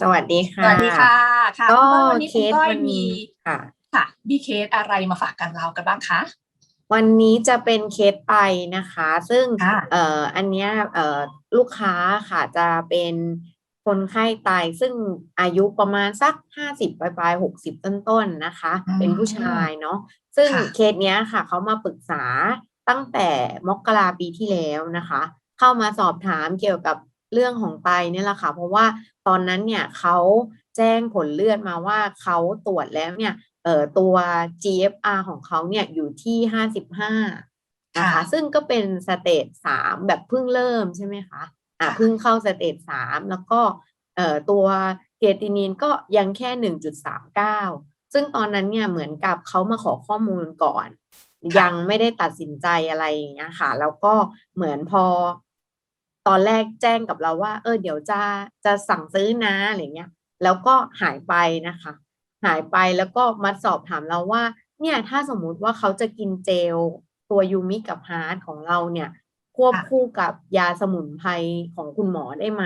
สวัสดีสค่ะวัสดีค่ะ ค่ะก็คุณก้อยวันนี้เคคุณสก้อยวันมีนี้ค่ะ ค่ะมีเคสอะไรมาฝากกันเรากันบ้างคะ วันนี้จะเป็นเคสไตนะคะ ซึ่งค่ะเอ่ออันเนี้ยเอ่อลูกค้าค่ะจะเป็นคนไข้ไตซึ่งอายุประมาณสักห้าสิบปลายๆหกสิบต้นๆนะคะอืมเป็นผู้ชายเนาะซึ่งค่ะเคสเนี้ยค่ะเขามาปรึกษาตั้งแต่มกราปีที่แล้วนะคะ เข้ามาสอบถามเกี่ยวกับ เรื่องของไตเนี่ยแหละค่ะ เพราะว่าตอนนั้นเนี่ยเขาแจ้งผลเลือดมาว่าเขาตรวจแล้วเนี่ยเอ่อตัว GFR ของเขาเนี่ยอยู่ที่ห้าสิบห้านะคะค่ะซึ่งก็เป็นสเตจสามแบบเพิ่งเริ่มใช่ไหมคะอะค่ะเพิ่งเข้าสเตจสามแล้วก็เอ่อตัวเคตินินก็ยังแค่หนึ่งจุดสามเก้าซึ่งตอนนั้นเนี่ยเหมือนกับเขามาขอข้อมูลก่อน ยังไม่ได้ตัดสินใจอะไรอย่างเงี้ยค่ะ แล้วก็เหมือนพอ ตอนแรกแจ้งกับเราว่า เออเดี๋ยวจะจะสั่งซื้อนะอะไรเงี้ย แล้วก็หายไปนะคะ หายไปแล้วก็มาสอบถามเราว่า เนี่ยถ้าสมมุติว่าเขาจะกินเจลตัวยูมิกับฮาร์ดของเราเนี่ย ควบค่ะคู่กับยาสมุนไพรของคุณหมอได้ไหม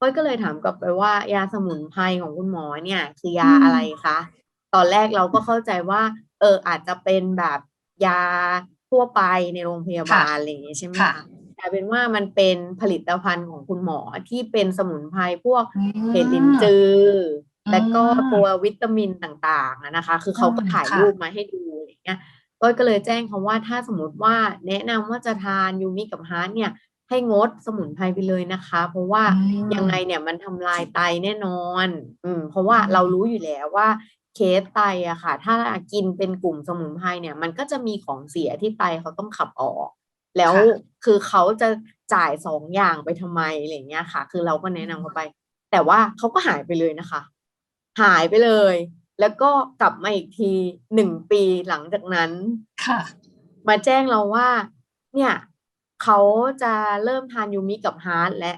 ก้อยก็เลยถามกลับไปว่ายาสมุนไพรของคุณหมอเนี่ย คือยาอืมอะไรคะตอนแรกเราก็เข้าใจว่า เอออาจจะเป็นแบบยาทั่วไปในโรงพยาบาลอะไรอย่างเงี้ยใช่ไหมค่ะคะกลายเป็นว่ามันเป็นผลิตภัณฑ์ของคุณหมอที่เป็นสมุนไพรพวกอืมเห็ดลินจืออมแล้วก็ตัววิตามินต่างๆอะนะคะ คือเขาก็อืมถ่ายค่ะรูปมาให้ดูอะไรอย่างเงี้ยก้อยก็เลยแจ้งเขาว่าถ้าสมมติว่าแนะนำว่าจะทานยูมิกับฮาร์ดเนี่ย ให้งดสมุนไพรไปเลยนะคะ เพราะว่าอืมยังไงเนี่ยมันทำลายไตแน่นอน อืม เพราะว่าอืมเรารู้อยู่แล้วว่าเคสไตอะค่ะ ถ้ากินเป็นกลุ่มสมุนไพรเนี่ย มันก็จะมีของเสียที่ไตเขาต้องขับออก แล้วค่ะคือเขาจะจ่ายสองอย่างไปทำไมอะไรอย่างเงี้ยค่ะ คือเราก็แนะนำเขาไป แต่ว่าเขาก็หายไปเลยนะคะ หายไปเลย แล้วก็กลับมาอีกทีหนึ่งปีหลังจากนั้นค่ะ มาแจ้งเราว่า เนี่ยเขาจะเริ่มทานยูมิกับฮาร์ดและ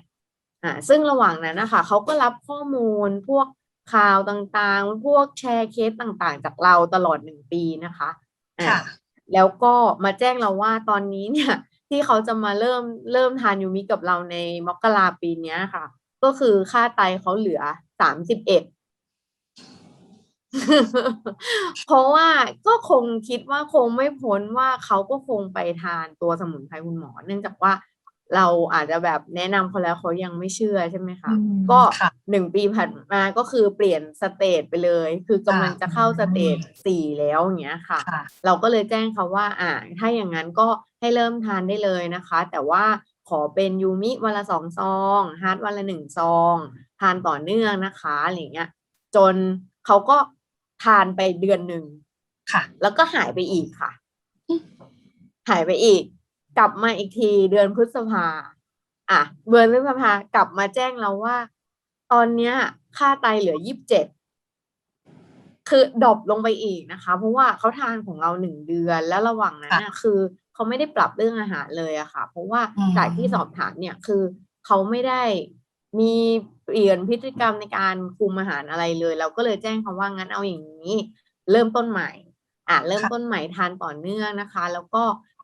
อ่าซึ่งระหว่างนั้นนะคะเขาก็รับข้อมูลพวกข่าวต่างๆ พวกแชร์เคสต่างๆ จากเราตลอดหนึ่งปีนะคะอ่าค่ะ แล้วก็มาแจ้งเราว่าตอนนี้เนี่ย ที่เขาจะมาเริ่มเริ่มทานยูมิกับเราในมกราปีนี้ค่ะ ก็คือค่าไตเขาเหลือสามสิบเอ็ดเพราะว่าก็คงคิดว่าคงไม่พ้นว่าเขาก็คงไปทานตัวสมุนไพรคุณหมอ เนื่องจากว่า เราอาจจะแบบแนะนำเขาแล้วเขายังไม่เชื่อใช่ไหมคะอืมก็ค่ะหนึ่งปีผ่านมาก็คือเปลี่ยนสเตจไปเลย คือกำลังจะเข้าสเตจสี่แล้วอย่างเงี้ยค่ะค่ะ เราก็เลยแจ้งเขาว่าอ่าถ้าอย่างนั้นก็ให้เริ่มทานได้เลยนะคะ แต่ว่าขอเป็นยูมิวันละสองซองฮาร์ดวันละหนึ่งซอง ทานต่อเนื่องนะคะอะไรอย่างเงี้ย จนเขาก็ทานไปเดือนหนึ่งค่ะ แล้วก็หายไปอีกค่ะอืมหายไปอีก กลับมาอีกทีเดือนพฤษภาอะเดือนพฤษภากลับมาแจ้งเราว่า ตอนเนี้ย ค่าไตเหลือยี่สิบเจ็ดคือดรอปลงไปอีกนะคะ เพราะว่าเขาทานของเราหนึ่งเดือนแล้วระหว่างนั้นน่ะคือเขาไม่ได้ปรับเรื่องอาหารเลยอะค่ะ เพราะว่าอืมจากที่สอบถามเนี่ยคือเขาไม่ได้มีเปลี่ยนพฤติกรรมในการคุมอาหารอะไรเลย เราก็เลยแจ้งเขาว่างั้นเอาอย่างนี้ เริ่มต้นใหม่ อะเริ่มต้นใหม่ทานต่อเนื่องนะคะ แล้วก็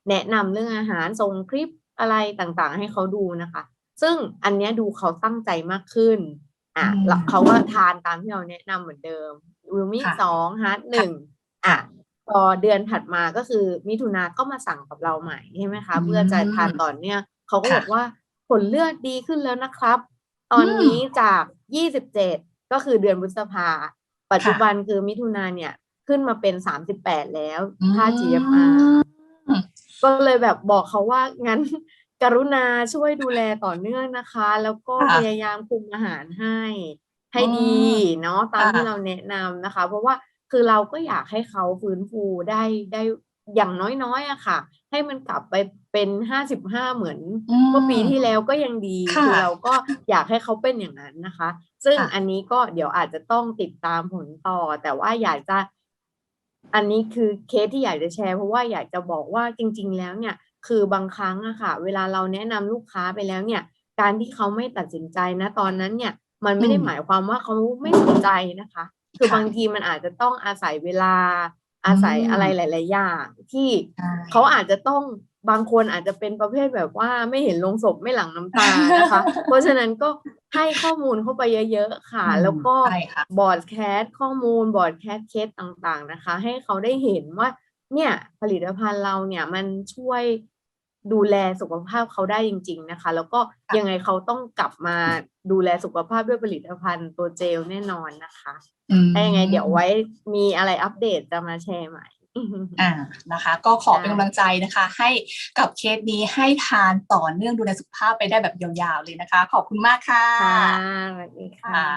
แนะนำเรื่องอาหารส่งคลิปอะไรต่างๆ ให้เขาดูนะคะ ซึ่งอันเนี้ยดูเขาตั้งใจมากขึ้นอะอืมแล้วเขาก็ทานตามที่เราแนะนำเหมือนเดิมวิลมิค่ะ สองฮาร์ดหนึ่งอะพอเดือนถัดมาก็คือมิถุนาก็มาสั่งกับเราใหม่ใช่ไหมคะเพื่อจะทานต่อเนื่องเขาก็ค่ะบอกว่าผลเลือดดีขึ้นแล้วนะครับ ตอนนี้จากยี่สิบเจ็ดก็คือเดือนพฤษภา ปัจจุบันคือมิถุนาเนี่ยขึ้นมาเป็นสามสิบแปดแล้วค่า GFR อืม ก็เลยแบบบอกเขาว่างั้นกรุณาช่วยดูแลต่อเนื่องนะคะ แล้วก็ค่ะพยายามคุมอาหารให้ ให้อืมดีเนาะตามค่ะที่เราแนะนำนะคะ เพราะว่าคือเราก็อยากให้เขาฟื้นฟูได้ได้อย่างน้อยๆอะค่ะ ให้มันกลับไปเป็นห้าสิบห้าเหมือนอืมเมื่อปีที่แล้วก็ยังดีค่ะคือเราก็อยากให้เขาเป็นอย่างนั้นนะคะ ซึ่งค่ะอันนี้ก็เดี๋ยวอาจจะต้องติดตามผลต่อ แต่ว่าอยากจะ อันนี้คือเคสที่อยากจะแชร์เพราะว่าอยากจะบอกว่าจริง ๆ แล้วเนี่ยคือบางครั้งอะค่ะ เวลาเราแนะนำลูกค้าไปแล้วเนี่ย การที่เขาไม่ตัดสินใจนะตอนนั้นเนี่ย มันไม่ได้อืมหมายความว่าเขาไม่สนใจนะคะ คือค่ะบางทีมันอาจจะต้องอาศัยเวลาอาศัยอืมอะไรหลาย ๆ อย่าง ที่ใช่เขาอาจจะต้อง บางคนอาจจะเป็นประเภทแบบว่าไม่เห็นลงศพไม่หลั่งน้ำตานะคะ เพราะฉะนั้นก็ให้ข้อมูลเข้าไปเยอะๆค่ะอืมแล้วก็ใช่ค่ะบอร์ดแคสข้อมูลบอร์ดแคสเคสต่างๆนะคะ ให้เขาได้เห็นว่า เนี่ยผลิตภัณฑ์เราเนี่ยมันช่วยดูแลสุขภาพเขาได้จริง ๆนะคะ แล้วก็ค่ะยังไงเขาต้องกลับมาดูแลสุขภาพด้วยผลิตภัณฑ์ตัวเจลแน่นอนนะคะอืมถ้ายังไงเดี๋ยวไว้มีอะไรอัปเดตจะมาแชร์ใหม่ อ่านะคะ ก็ขอเป็นค่ะกำลังใจนะคะ ให้กับเคสนี้ให้ทานต่อเนื่องดูแลสุขภาพไปได้แบบยาวๆเลยนะคะ ขอบคุณมากค่ะค่ะสวัสดีค่ะค่ะ